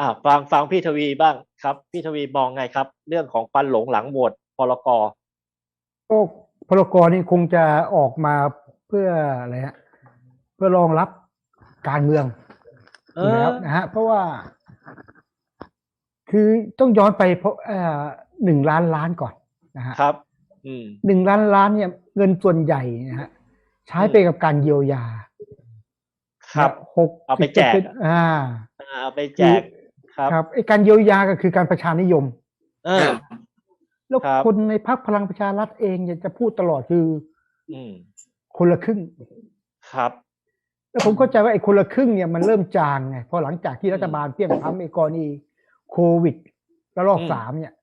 อ่าฟังฟังพี่ทวีบ้างครับ พี่ทวีมองไงครับ เรื่องของฟันหลงหลังโหวตพลกก็พรกรนี่คงจะออกมาเพื่ออะไรฮะเพื่อรองรับการเมืองเออยู่อแล้วนะฮะเพราะว่า คือต้องย้อนไปเพราะเอ่อหนึ่งล้านล้านก่อนนะฮะครับอืมหนึ่งล้านล้านเนี่ย เงินส่วนใหญ่นะฮะใช้ไปกับการเยียวยา ครับหกเอาไปแจก10%อ่าอ่าเอาไปแจก ครับครับไอการเยียวยาก็คือการประชานิยมเออ แล้วครับ คนในพรรคพลังประชารัฐเองอยากจะพูดตลอดคืออืมคนละครึ่ง ครับ แล้วผมเข้าใจว่าไอ้คนละครึ่งเนี่ยมันเริ่มจางไงพอหลังจากที่รัฐบาลเพียงพร้ำไอ้กรณีโควิดระลอกอืม สามเนี่ย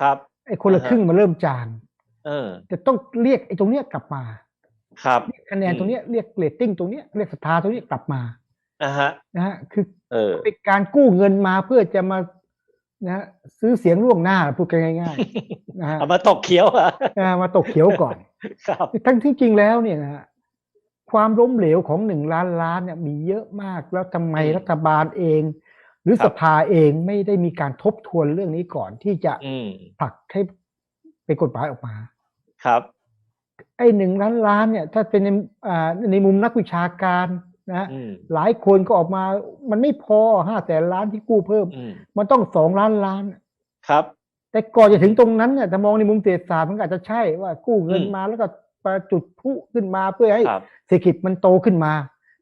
ครับ ไอ้คนละครึ่งมันเริ่มจางเออ จะต้องเรียกไอ้ตรงเนี้ยกลับมาครับเรียกคะแนนอืม ตรงเนี้ยเรียกเรตติ้งตรงเนี้ยเรียกศรัทธาตรงเนี้ยกลับมา อ่าฮะนะฮะคือเออเป็นการกู้เงินมาเพื่อจะมานะฮะซื้อเสียงล่วงหน้าพูดกันง่ายๆนะฮะเอามาตกเขียวอะอ่ามาตกเขียวก่อนครับทั้งที่จริงแล้วเนี่ยนะฮะความล้มเหลวของหนึ่งล้านล้านเนี่ยมีเยอะมากแล้วทำไมอืมรัฐบาลเอง หรือครับสภาเองไม่ได้มีการทบทวนเรื่องนี้ก่อนที่จะอืมผลักให้เป็นกฎหมายออกมา ครับ ไอ้หนึ่งล้านล้านเนี่ย ถ้าเป็นในอ่าในมุมนักวิชาการ นะฮะอืมหลายคนก็ออกมามันไม่พอห้าแสนล้านที่กู้เพิ่มอืมมันต้องสองล้านล้าน ครับ แต่ก่อนจะถึงตรงนั้นเนี่ยถ้ามองในมุมเศรษฐศาสตร์มันก็อาจจะใช่ว่ากู้เงินอืมมาแล้วก็ประจุดพลุขึ้นมาเพื่อให้ครับเศรษฐกิจมันโตขึ้นมา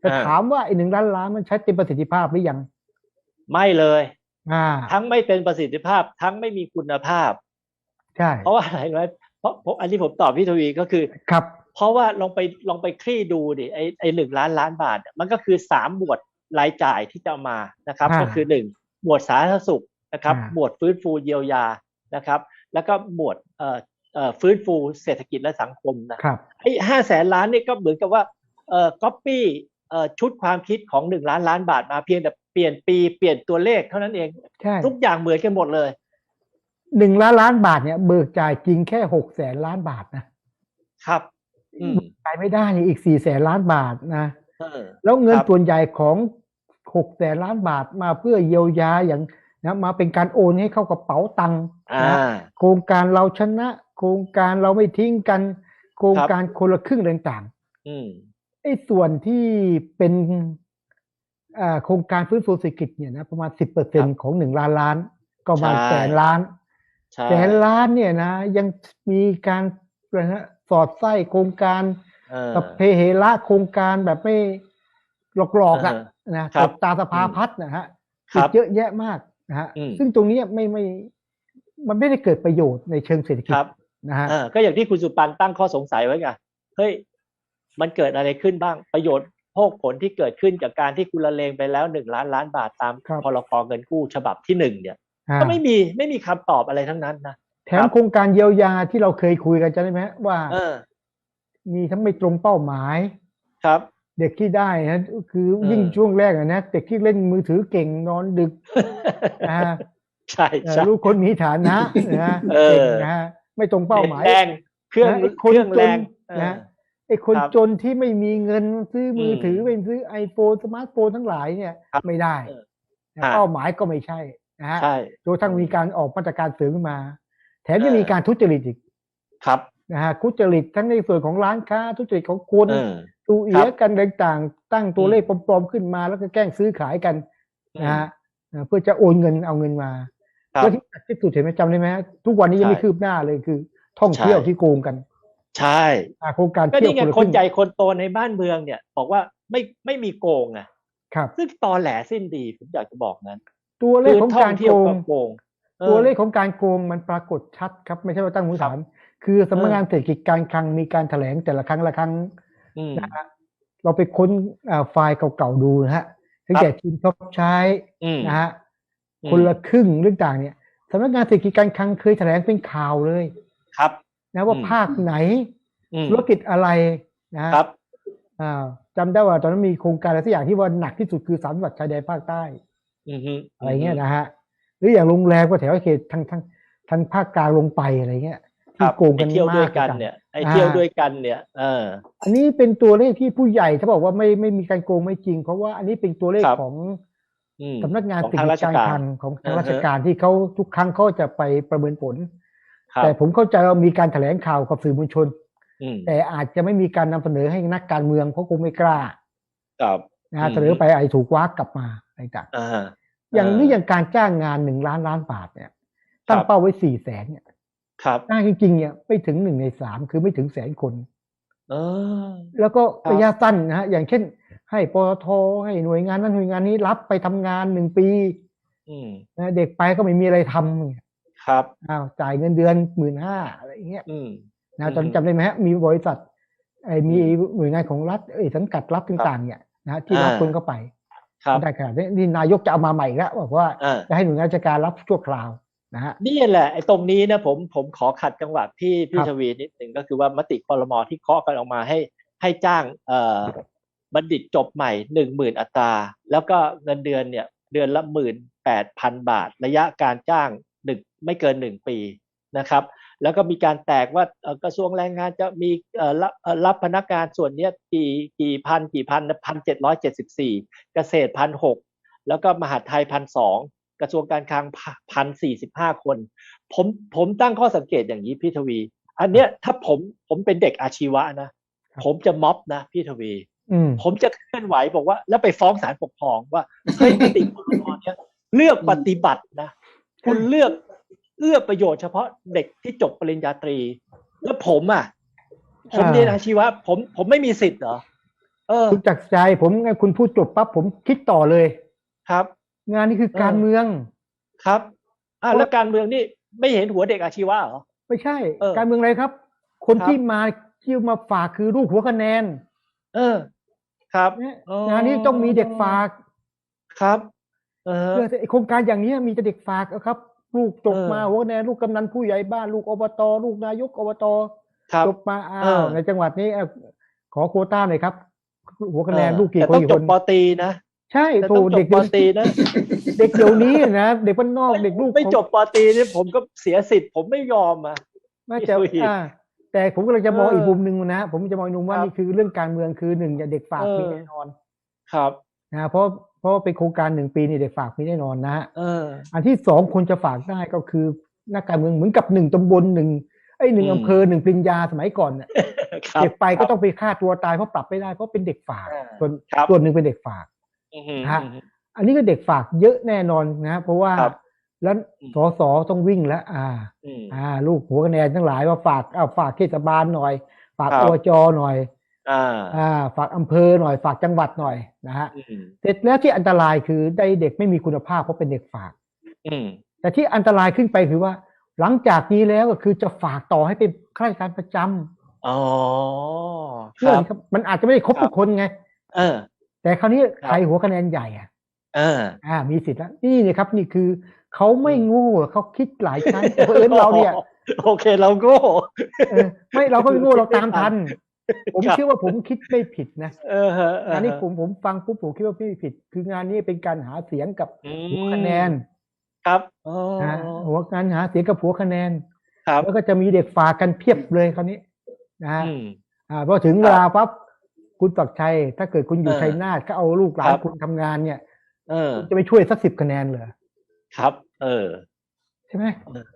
แต่อ่าถามว่าไอ้หนึ่งล้านล้านมันใช้เต็มประสิทธิภาพหรือยัง ไม่เลยอ่าทั้งไม่เป็นประสิทธิภาพ ทั้งไม่มีคุณภาพ ใช่ เพราะว่าอะไรรู้ไหมเพราะผมอันนี้ผมตอบพี่ทวีก็คือ ครับ เพราะว่าลองไปลองไปคลี่ดูดิไอไอหนึ่งล้านล้านบาทเนี่ยมันก็คือสามหมวดรายจ่ายที่จะเอามานะครับอ่าก็คือหนึ่งหมวดสาธารณสุขนะครับอ่าหมวดฟื้นฟูเยียวยานะครับ แล้วก็หมวดเอ่อเอ่อฟื้นฟูเศรษฐกิจและสังคมนะครับไอห้าแสนล้านนี่ก็เหมือนกับว่าเอ่อก๊อปปี้เอ่อชุดความคิดของหนึ่งล้านล้านบาทมาเพียงแต่เปลี่ยนปีเปลี่ยนตัวเลขเท่านั้นเองใช่ทุกอย่างเหมือนกันหมดเลยหนึ่งล้านล้านบาทเนี่ยเบิกจ่ายจริงแค่หกแสนล้านบาทนะครับ อืมจ่ายไม่ได้เนี่ยอีกสี่แสนล้านบาทนะเออแล้วเงินครับส่วนใหญ่ของหกแสนล้านบาทมาเพื่อเยียวยาอย่างนะมาเป็นการโอนให้เข้ากระเป๋าตังค์อ่านะโครงการเราชนะ โครงการเราไม่ทิ้งกัน โครงการคนละครึ่งต่างอืมๆไอ้ส่วนที่เป็นอ่าโครงการฟื้นฟูเศรษฐกิจเนี่ยนะประมาณสิบเปอร์เซ็นของหนึ่งล้านล้าน ก็ประมาณใช่แสนล้านใช่แสนล้านเนี่ยนะ ยังมีการอะไรนะ สอดไส้โครงการเออสัพเพเหระโครงการแบบไม่หลอกๆอะอ่านะครับตบตาสภาพัฒน์นะฮะครับอีกเยอะแยะมากนะฮะอืมซึ่งตรงเนี้ยไม่ไม่มันไม่ได้เกิดประโยชน์ในเชิงเศรษฐกิคจรับนะฮะเออก็อย่างที่คุณสุปันตั้งข้อสงสัยไว้ไงเฮ้ยมันเกิดอะไรขึ้นบ้างประโยชน์โภคผลที่เกิดขึ้นจากการที่คุณละเลงไปแล้วหนึ่งล้านล้านบาทตามครับพรกเงินกู้ฉบับที่หนึ่งเนี่ยอ่าก็ไม่มีไม่มีคำตอบอะไรทั้งนั้นนะแถมโครงการเยียวยาที่เราเคยคุยกันจำได้ไหมฮะว่าเออมีทั้งไม่ตรงเป้าหมาย ครับ เด็กที่ได้นะคือเออยิ่งช่วงแรกอะนะเด็กที่เล่นมือถือเก่งนอนดึกนะฮะใช่เอ่อใช่ลูกคนมีฐานะนะเออเก่งนะฮะไม่ตรงเป้าหมายแรงเครื่องนะไอ้เคคนรื่องแรงจนเออนะไอ้คนครับจนที่ไม่มีเงินซื้อมืออมถือไปซื้อไอโฟนสมาร์ทโฟนทั้งหลายเนี่ยครับไม่ได้เออนะฮะเป้าหมายก็ไม่ใช่นะฮะใช่จนกระทั้งมีการออกมาตรการเสริมขึ้นมา แถมยังเออมีการทุจริตอีกครับนะฮะทุจริตทั้งในส่วนของร้านค้า ทุจริตของคนเออตูเอียกันต่างๆ ตั้งตัวอืมเลขปลอมๆขึ้นมาแล้วก็แกล้งซื้อขายกันนะฮะเอ่อเพื่อจะโอนเงินเอาเงินมาครับแล้วที่หนักที่สุดเห็นไหมจำได้ไหมฮะทุกวันนี้ยังไม่ใช่คืบหน้าเลยคือ ท่องเที่ยวใช่ที่โกงกันใช่อ่าโครงการก็เที่ยวนี่ไงละคนรึ่งใหญ่คนโตในบ้านเมืองเนี่ย บอกว่าไม่ไม่มีโกงอะครับ ซึ่งตอแหลสิ้นดีผมอยากจะบอกนั้น ตัวเลขของท่การเที่ยโกวงก็โกงออ ตัวเลขของการโกงมันปรากฏชัดครับ ไม่ใช่ว่าตั้งมือครับถามคือสำนักงานเศรษฐกิจการคลังมีการแถลงแต่ละครั้งละครั้งอืมนะฮะเราไปค้นอ่าไฟล์เก่าๆดูนะฮะตั้งแต่ทีมชอบใช้อืมนะฮะอืมคนละครึ่งเรื่องต่างเนี่ยสำนักงานเศรษฐกิจการคลังเคยแถลงเป็นข่าวเลยครับ นะว่าอืมภาคไหนอืมธุรกิจอะไรนะฮะครับอ่าจำได้ว่าตอนนั้นมีโครงการอะไรสักอย่างที่ว่าหนักที่สุดคือสามจังหวัดชายแดนภาคใต้อืมฮึอะไรเงี้ยนะฮะ หรืออย่างโรงแรมก็แถวเขตทางทางทางภาคกลางลงไปอะไรเงี้ยครัที่บโกงกันไอ้เที่ยวมาด้วยกกันต่างเนี่ยไอ้อ่าเที่ยวด้วยกันเนี่ยเอออันนี้เป็นตัวเลขที่ผู้ใหญ่ถ้าบอกว่าไม่ไม่มีการโกงไม่จริง เพราะว่าอันนี้เป็นตัวเลขครับของอืมสำนักงานของสิ่งทางราชการการคลังของทางอ่าฮะราชการที่เขาทุกครั้งเขาจะไปประเมินผลครับแต่ผมเข้าใจว่ามีการแถลงข่าวกับสื่อมวลชนอืมแต่อาจจะไม่มีการนำเสนอให้นักการเมืองเพราะคงไม่กล้า ครับนะฮะอืมเสนอไปไอ้ถูกว้ากลับมาอะไรต่าง อ่าอย่างนี้อย่างการจ้างงานหนึ่งล้านล้านบาทเนี่ยตั้งครับเป้าไว้สี่แสนเนี่ยครับจ้างจริงๆเนี่ยไม่ถึงหนึ่งในสามคือไม่ถึงแสนคนเออแล้วก็ครับระยะสั้นนะฮะอย่างเช่น ให้ปตทให้หน่วยงานนั้นหน่วยงานนี้รับไปทำงานหนึ่งปีอืมนะเด็กไปก็ไม่มีอะไรทำเนี่ยครับอ้าวจ่ายเงินเดือนหมื่นห้าอะไรอย่างเงี้ยอืมนะตอนอืมจำได้ไหมฮะมีบริษัทไอ้มีหน่วยงานของรัฐเอ้ยสังกัดรับต่างๆ เนี่ยนะที่รับอ่าคนเข้าไปครับ ได้ขนาดนี้นี่นายกจะเอามาใหม่อีกแล้วบอกว่าอ่าจะให้หน่วยงานราชการรับชั่วคราวนะฮะนี่แหละไอ้ตรงนี้นะผมผมขอขัดจังหวะพี่พี่ครับทวีนิดหนึ่งก็คือว่ามติคอรมอที่เคาะกันออกมาให้ให้จ้างเอ่อบัณฑิตจบใหม่หนึ่งหมื่นอัตรา แล้วก็เงินเดือนเนี่ยเดือนละหมื่นแปดพันบาท ระยะการจ้างหนึ่งไม่เกินหนึ่งปี นะครับ แล้วก็มีการแตกว่าเอ่อกระทรวงแรงงานจะมีเอ่อรับเอ่อรับพนักงานส่วนเนี้ยกี่กี่พันกี่พันพันเจ็ดร้อยเจ็ดสิบสี่เกษตรพันหกแล้วก็มหาดไทยพันสองกระทรวงการคลังพันสี่สิบห้าคน ผมผมตั้งข้อสังเกตอย่างนี้พี่ทวี อันเนี้ยถ้าผมผมเป็นเด็กอาชีวะนะครับผมจะม็อบนะพี่ทวีอืมผมจะเคลื่อนไหวบอกว่า แล้วไปฟ้องศาลปกครองว่าเฮ้ยมติคอรมอเนี่ยเลือกปฏิบัตินะ คุณเลือก เอื้อประโยชน์เฉพาะเด็กที่จบปริญญาตรี แล้วผมอะผมอ่าเรียนอาชีวะผมผมไม่มีสิทธิ์เหรอเออคุณจักรใจผมไงคุณพูดจบปั๊บผมคิดต่อเลยครับ งานนี้คือการเออเมืองครับอ่าแล้วการเมืองนี่ไม่เห็นหัวเด็กอาชีวะเหรอไม่ใช่เออการเมืองอะไรครับ คนครับที่มาที่มาฝากคือลูกหัวคะแนน เออ ครับเนี่ยอ๋องานนี้ต้องมีเด็กฝากครับ เออเออแต่ไอ้โครงการอย่างนี้มีแต่เด็กฝากอะครับ ลูกจบเออมาหัวคะแนนลูกกำนันผู้ใหญ่บ้านลูกอบตลูกนายกอบตครับจบมาอ้าเอวอในจังหวัดนี้เอ่อขอโควต้าหน่อยครับ หัวคะแนนเออลูกกี่แต่คนต้องกี่จคบนปตรีนะ ใช่แต่โถต้องจเด็บกปเดี๋ยวตรีนะเด็กเดี๋ยวนี้นะเด็กบ้านนอกเด็กลูกไม่ผมจบปตรีนี่ผมก็เสียสิทธิ์ผมไม่ยอมอะไม่แต่ไม่อ่าแต่ผมกำลังจะมองเอออีอีกมุมหนึ่งนะ ผมจะมองอีกมุมว่าครับนี่คือเรื่องการเมืองคือหนึ่งอย่าเด็กฝากเออมีแน่นอน ครับนะเพราะ เพราะว่าเป็นโครงการหนึ่งปีนี่เด็กฝากมีแน่นอนนะฮะเอออันที่สองคนจะฝากได้ก็คือนักการเมืองเหมือนกับหนึ่งตำบลหนึ่งไอ้ยหนึ่งอืมอำเภอหนึ่งปริญญาสมัยก่อนเนี่ยครับเด็กไปก็ต้องไปฆ่าตัวตายเพราะปรับไม่ได้เพราะเป็นเด็กฝากอ่าส่วนครับส่วนหนึ่งเป็นเด็กฝากอือหือฮะอันนี้ก็เด็กฝากเยอะแน่นอนนะเพราะว่าครับแล้วอืมสอสอต้องวิ่งแล้ว อ่าอืมอ่า ลูกหัวคะแนนทั้งหลายว่าฝากเอาฝากเทศบาลหน่อย ฝากครับอบจหน่อย อ่าอ่าฝากอำเภอหน่อยฝากจังหวัดหน่อยนะฮะอืมเสร็จแล้วที่อันตรายคือได้เด็กไม่มีคุณภาพเพราะเป็นเด็กฝากอืมแต่ที่อันตรายขึ้นไปคือว่า หลังจากนี้แล้วก็คือจะฝากต่อให้เป็นข้าราชการประจำอ๋อคเพื่อรับนครับมันอาจจะไม่ได้ครบครับทุกคนไง เออ แต่คราวนี้ครับใครหัวคะแนนใหญ่อะเออ อ่า มีสิทธิ์แล้วนี่นะครับ นี่คือเขาไม่โง่เขาคิดหลายชั้นแต่เผอิญเราเนี่ย โอเคเราโง่เออไม่เราก็ไม่โง่เราตามทัน ผมครับเชื่อว่าผมคิดไม่ผิดนะเออฮะเออฮะอันนี้ผมผมฟังปุ๊บผมคิดว่าไม่ผิด คืองานนี้เป็นการหาเสียงกับอืมหัวคะแนน ครับอ๋อนะหัวการหาเสียงกับหัวคะแนนครับแล้วก็จะมีเด็กฝากกันเพียบเลยคราวนี้นะฮะอืมอ่าพอถึงเวลาปั๊บคุณปักชัย ถ้าเกิดคุณอยู่เออชัยนาทก็เอาลูกหลาคนรับคุณทำงานเนี่ยเออคุณจะไปช่วยสักสิบคะแนนเหรอครับ เออ ใช่ไหมเออ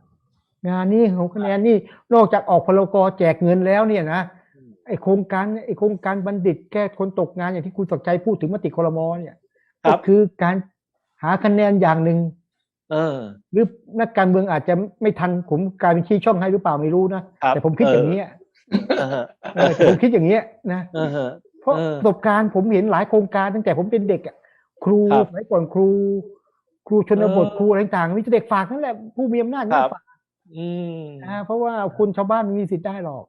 งานนี้ของคะแนนนี่นอกจากออกพลกรแจกเงินแล้วเนี่ยนะอืม ไอโครงการไอโครงการบัณฑิตแก้คนตกงานอย่างที่คุณสักชัยพูดถึงมติครมเนี่ยครัก็บคือการหาคะแนนอย่างหนึ่งเออ หรือนักการเมืองอาจจะไม่ทันผมกลายเป็นชี้ช่องให้หรือเปล่าไม่รู้นะครับแต่ผมคิดเออออย่างนี้ยเออฮะเออแต่ผมคิดอย่างนี้ยนะเออฮะเพราะเออประสบการณ์ผมเห็นหลายโครงการตั้งแต่ผมเป็นเด็กอะครูครับสมัยก่อนครู ครูชนบทเออครูอะไรต่างๆมีแต่เด็กฝากนั่นแหละผู้มีอำนาจคนี่รับฝากอืมนะเพราะว่าคุณชาวบ้านไม่มีสิทธิ์ได้หรอก